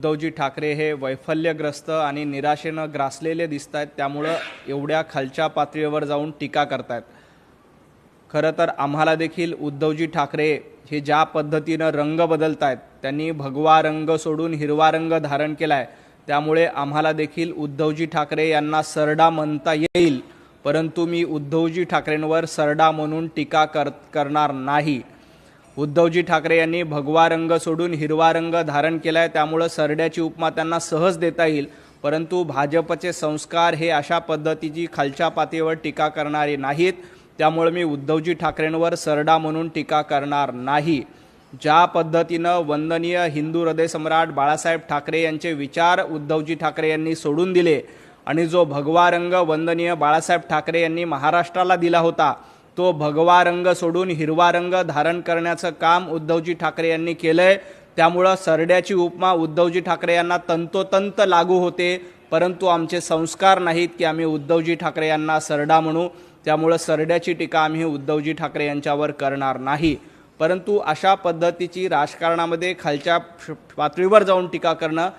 उद्धवजी ठाकरे हे वैफल्यग्रस्त आणि निराशेनं ग्रासलेले दिसत आहेत त्यामुळं एवढ्या खालच्या पातळीवर जाऊन टीका करतायत. खरं तर आम्हाला देखील उद्धवजी ठाकरे हे ज्या पद्धतीनं रंग बदलत आहेत त्यांनी भगवा रंग सोडून हिरवा रंग धारण केला आहे त्यामुळे आम्हाला देखील उद्धवजी ठाकरे यांना सरडा म्हणता येईल. परंतु मी उद्धवजी ठाकरेंवर सरडा म्हणून टीका कर करणार नाही. उद्धवजी ठाकरे यांनी भगवा रंग सोडून हिरवा रंग धारण केला आहे त्यामुळं सरड्याची उपमा त्यांना सहज देता येईल. परंतु भाजपचे संस्कार हे अशा पद्धतीची खालच्या पातळीवर टीका करणारे नाहीत. त्यामुळे मी उद्धवजी ठाकरेंवर सरडा म्हणून टीका करणार नाही. ज्या पद्धतीनं वंदनीय हिंदू हृदयसम्राट बाळासाहेब ठाकरे यांचे विचार उद्धवजी ठाकरे यांनी सोडून दिले आणि जो भगवा रंग वंदनीय बाळासाहेब ठाकरे यांनी महाराष्ट्राला दिला होता तो भगवा रंग सोडून हिरवा रंग धारण करण्याचं काम उद्धवजी ठाकरे यांनी केलंय. त्यामुळं सरड्याची उपमा उद्धवजी ठाकरे यांना तंतोतंत लागू होते. परंतु आमचे संस्कार नाहीत की आम्ही उद्धवजी ठाकरे यांना सरडा म्हणू. त्यामुळं सरड्याची टीका आम्ही उद्धवजी ठाकरे यांच्यावर करणार नाही. परंतु अशा पद्धतीची राजकारणामध्ये खालच्या पातळीवर जाऊन टीका करणं